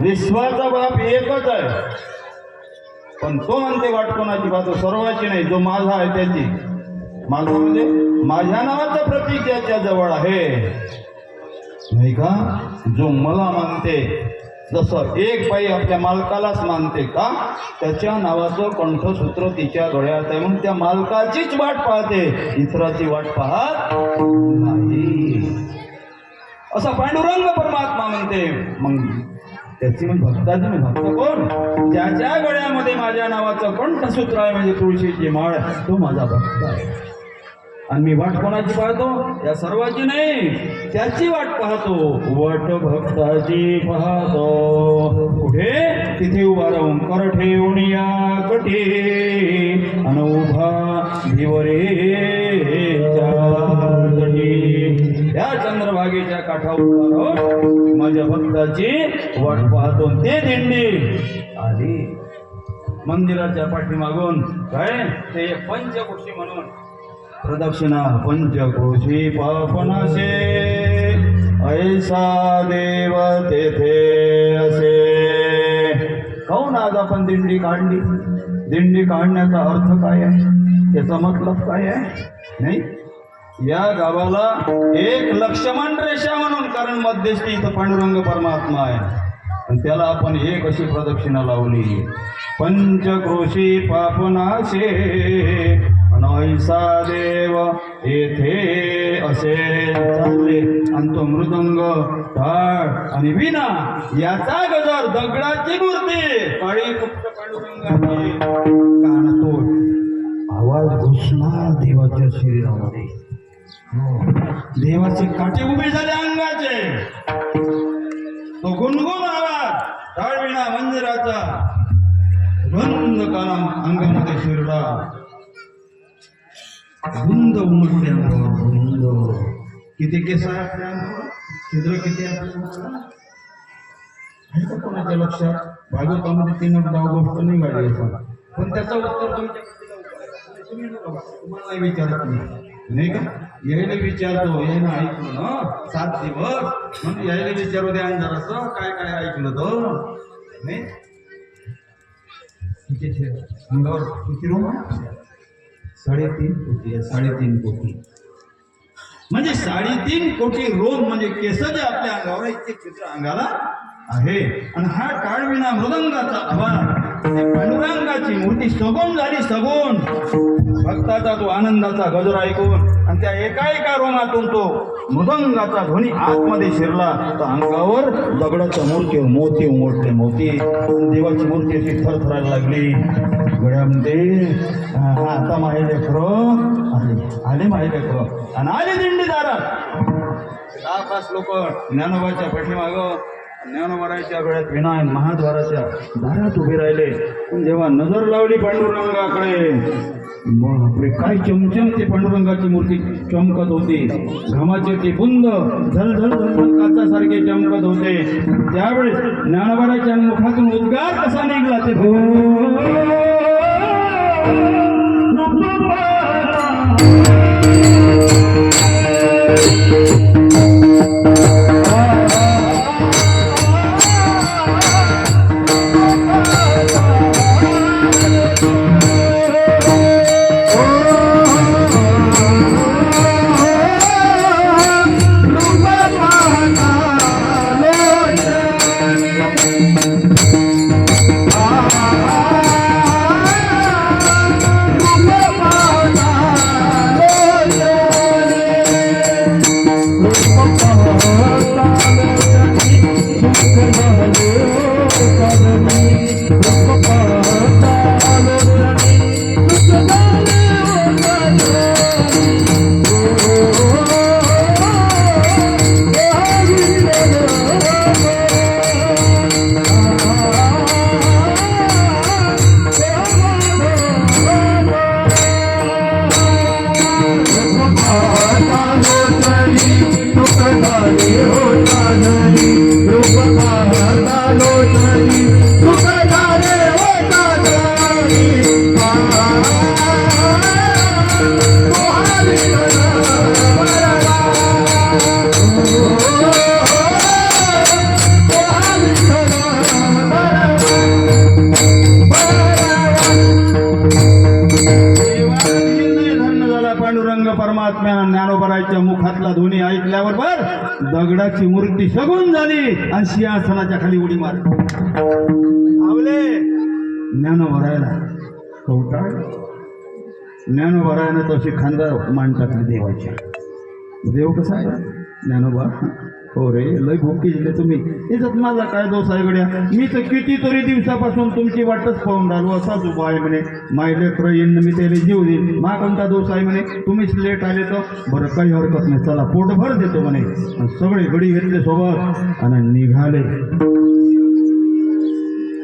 विश्वाचा बाप एकच आहे. पण तो म्हणते वाट कोणाची बाजू सर्वाची नाही जो माझा आहे त्याची. माझा म्हणजे माझ्या नावाचं प्रतीक त्याच्याजवळ आहे. नाही का? जो मला मानते जसं एक बाई आपल्या मालकालाच मानते का? त्याच्या नावाचं कंठसूत्र तिच्या डोळ्यात आहे म्हणून त्या मालकाचीच वाट पाहते. इतराची वाट पाहत नाही. असा पांडुरंग परमात्मा म्हणते. मग त्याची म्हणजे भक्ताची मी भक्त कोण? ज्याच्या गळ्यामध्ये माझ्या नावाचं कंठसूत्र आहे म्हणजे तुळशीची माळ तो माझा भक्त आहे. आणि मी वाट कोणाची पाहतो? या सर्वाची नाही त्याची वाट पाहतो. वट भक्ताची पाहतो. कुठे? तिथे उभा राहून कर ठेवून या कटी अन उभा भिवरे. ह्या चंद्रभागेच्या काठावर माझ्या भक्ताची वाट पाहतो. ते दिंडी आली. मंदिराच्या पाठीमागून काय? ते पंचकोशी म्हणून. प्रदक्षिणा पंचकोशी पापनाशे. ऐसा देव तेथे असे. काहून आज आपण दिंडी काढली? दिंडी काढण्याचा अर्थ काय आहे? त्याचा मतलब काय आहे? नाही? या गावाला एक लक्ष्मण रेषा म्हणून कारण मध्यस्थी इथं पांडुरंग परमात्मा आहे. आणि त्याला आपण एक अशी प्रदक्षिणा लावली. पंचक्रोशी पापनाशे नैसा देव येथे असे चालले. आणि तो मृदंग टाळ आणि विना याचा गजर दगडाची मूर्ती काळी फक्त पांडुरंगाची कानतोड. आवाज घुसला देवाच्या शरीरामध्ये. देवाचे काटे उभे झाले अंगाचे. तो गुणगुण आवाज टाळविणा मंदिराचा. बंद काना अंगामध्ये शिरला. रुंद उमटले रुंद. किती केस आहे आपल्या छिद्र किती आहे कोणाच्या लक्षात? भागवतामध्ये तीन डाव गोष्ट निघाली असं पण त्याचं उत्तर तुमच्या तुम्ही नका तुम्हाला विचारत नाही. नाही का? यायला विचारतो यायला ऐकलं ना सात दिवस? म्हणून यायला विचारू द्या आणि जरासं काय काय ऐकलं तो? नाही? अंगावर किती साडेतीन कोटी आहे साडेतीन कोटी. म्हणजे साडेतीन कोटी रोम म्हणजे केस जे आपल्या अंगावर इतके चित्र अंगाला आहे. आणि हा काळविना मृदंगाचा आवाज. पांडुरंगाची मूर्ती सगून झाली सगून भक्ताचा तो आनंदाचा गजर ऐकून आणि त्या एका एका रोमातून तो मृदंगाचा ध्वनी आतमध्ये शिरला. तर अंगावर दगडाच्या मूर्ती मोती उमटले मोती. देवाची मूर्ती अशी थरथरायला लागली. गड्यामध्ये हा आता माहिले खरं आले आले माहिले खरं आणि आले दिंडी दारात. दहा पाच लोक ज्ञानोबाच्या पाठीमाग. ज्ञानोबाच्या गळ्यात विनाय महाद्वाराच्या दारात उभे राहिले. पण जेव्हा नजर लावली पांडुरंगाकडे बापरे काय चमचम ते पांडुरंगाची मूर्ती चमकत होती. घामाचे ते बुंद झलझल झल काचासारखे चमकत होते. त्यावेळेस ज्ञानबाराच्या मुखातून उद्गार कसा निघला ते हो Oh दगडाची मूर्ती सगून झाली आणि सिंहासनाच्या खाली उडी मार आवले. ज्ञान भरायला. कवटाळ ज्ञान भरायला तशी खांदा मान टाकली देवाच्या. देव कसा आहे? ज्ञानोबा? हो रे लय भोकी दिले तुम्ही. याच्यात माझा काय दोष आहे गड्या? मी तर कितीतरी दिवसापासून तुमची वाटच पाहून राहिलो असाच उभा आहे म्हणे. मायले येईन मी त्याला जीव देईन. मा कोणता दोष आहे म्हणे? तुम्हीच लेट आले तर? बरं काही हरकत नाही. चला पोटभर देतो म्हणे. आणि सगळे गडी घेतले सोबत आणि निघाले.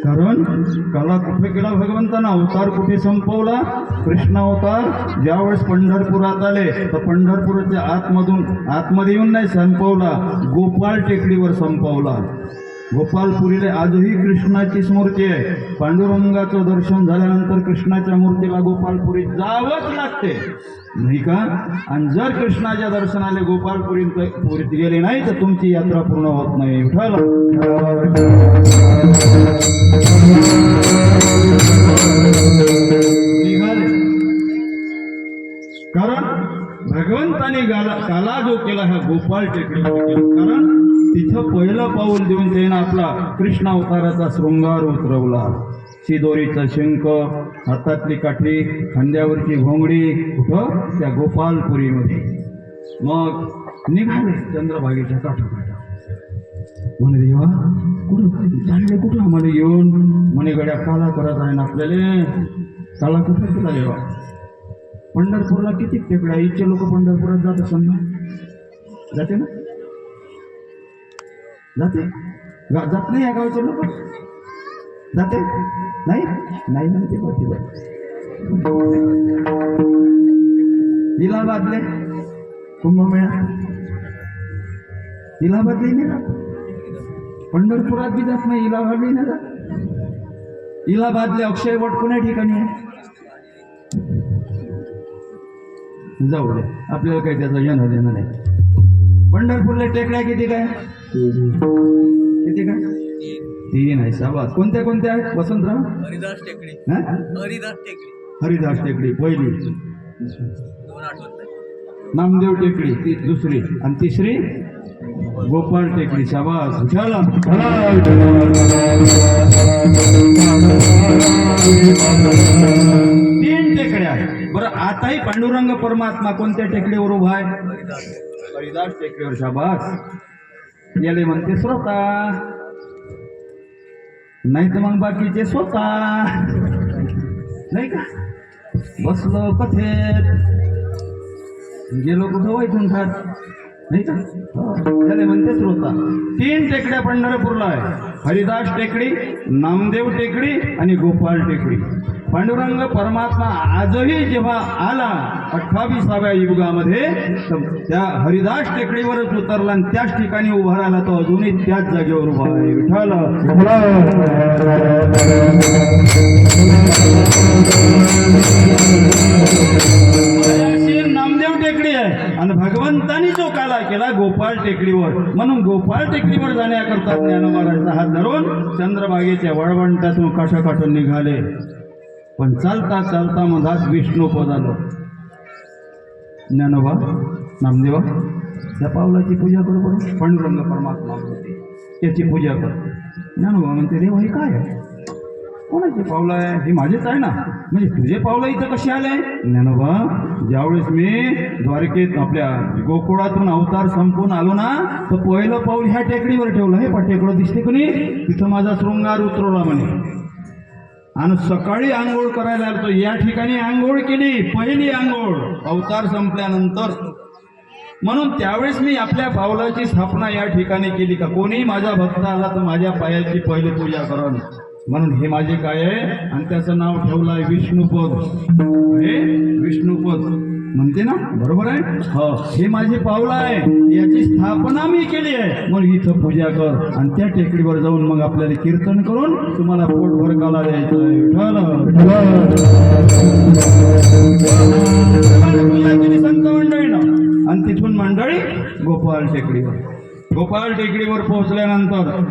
कारण कला कुठे केला भगवंतांना? अवतार कुठे संपवला? कृष्ण अवतार ज्यावेळेस पंढरपुरात आले तर पंढरपूरच्या आतमधून आतमध्ये येऊन नाही संपवला गोपाळ टेकडीवर संपवला. गोपालपुरीला आजही कृष्णाची स्मृती आहे. पांडुरंगाचं दर्शन झाल्यानंतर कृष्णाच्या मूर्तीला गोपालपुरीत जावंच लागते. नाही का? आणि जर कृष्णाच्या दर्शनाले गोपालपुरी पुरीत गेले नाही तर तुमची यात्रा पूर्ण होत नाही. विठ्ठल काला जो केला हा गोपाळ टेकडीवर केला. कारण तिथं पहिलं पाऊल देऊन त्यानं आपला कृष्ण अवताराचा शृंगार उतरवला. शिदोरीचा शंख हातातली काठी खांद्यावरची घोंगडी कुठं? त्या गोपालपुरीमध्ये मग निघाले चंद्रभागेच्या काठाकाठा म्हणे देवा कुठं चालले कुठं आम्हाला येऊन? म्हणे गड्या काला करत आहे ना आपल्याला. काला कुठं केला देवा? पंढरपूरला किती टेकड्या इथचे लोक पंढरपुरात जात असेल ना जाते ना? जाते. जात नाही या गावचे लोक? जाते? नाही? नाही म्हणते ते बघ इलाहाबादले? कुंभमेळा? इलाहाबादले नाही जात. पंढरपुरात बी जात नाही इलाहाबादला नाही जात. इलाहाबादले अक्षय वट कोण्या ठिकाणी आहे? जाऊ दे. आपल्याला काही त्याचं येणं देणं नाही. पंढरपूरला टेकड्या किती काय? किती काय? तीन आहे साबास कोणत्या कोणत्या आहेत? वसंतराव? हरिदास टेकडी. हा? हरिदास टेकडी. हरिदास टेकडी पहिली. नामदेव टेकडी ती दुसरी. आणि तिसरी? गोपाळ टेकडी शाबास. चला आताही पांडुरंग परमात्मा कोणत्या टेकडीवर उभा आहे? हरिदास टेकडीवर शाबास. याले म्हणते श्रोता नाही तर मग बाकीचे स्वतः. नाही का? बसलो कथेत. गेलो कुठं वाईटून खात. नाही का? त्याला म्हणते श्रोता तीन टेकड्या पंढरपूरला आहे. हरिदास टेकडी नामदेव टेकडी आणि गोपाल टेकडी. पांडुरंग परमात्मा आजही जेव्हा आला अठ्ठावीसाव्या युगामध्ये तर त्या हरिदास टेकडीवरच उतरला आणि त्याच ठिकाणी उभा राहिला तो अजूनही त्याच जागेवर उभा आहे. विठ्ठल नामदेव टेकडी आहे. आणि भगवंतानी जो काला केला गोपाळ टेकडीवर. म्हणून गोपाळ टेकडीवर जाण्याकरता ज्ञान महाराजचा हात धरून चंद्रबागेच्या वळवंटातून कशाकाठून निघाले. पण चालता चालता मधात विष्णू पद ज्ञानोबा नामदेवा त्या पावलाची पूजा करू बरं. पांडुरंग परमात्मा म्हणते त्याची पूजा कर. ज्ञानोबा म्हणते देव हे काय कोणाचे पावलं आहे? हे माझेच आहे ना. म्हणजे तुझे पावलं इथं कसे आले ज्ञानोबा ज्यावेळेस मी द्वारकेत आपल्या गोकुळातून अवतार संपून आलो ना तर पहिलं पाऊल ह्या टेकडीवर ठेवलं. हे पण टेकडं दिसते कोणी तिथं माझा शृंगार उतरवला म्हणे. आणि सकाळी आंघोळ करायला लागतो या ठिकाणी आंघोळ केली. पहिली आंघोळ. अवतार संपल्यानंतर. म्हणून त्यावेळेस मी आपल्या पावलाची स्थापना या ठिकाणी केली का? कोणीही माझा भक्त आला तर माझ्या पायाची पहिली पूजा करण. म्हणून हे माझे काय आहे? आणि त्याचं नाव ठेवलं आहे विष्णुपद. हे विष्णुपद. म्हणते ना? बरोबर आहे? हो. हे माझे पावलं आहे. याची स्थापना मी केली आहे. मग इथं पूजा कर. आणि त्या टेकडीवर जाऊन मग आपल्याला कीर्तन करून तुम्हाला पोटभर काला द्यायचं मंडळीनं आणि तिथून मंडळी गोपाल टेकडीवर. गोपाल टेकडीवर पोहोचल्यानंतर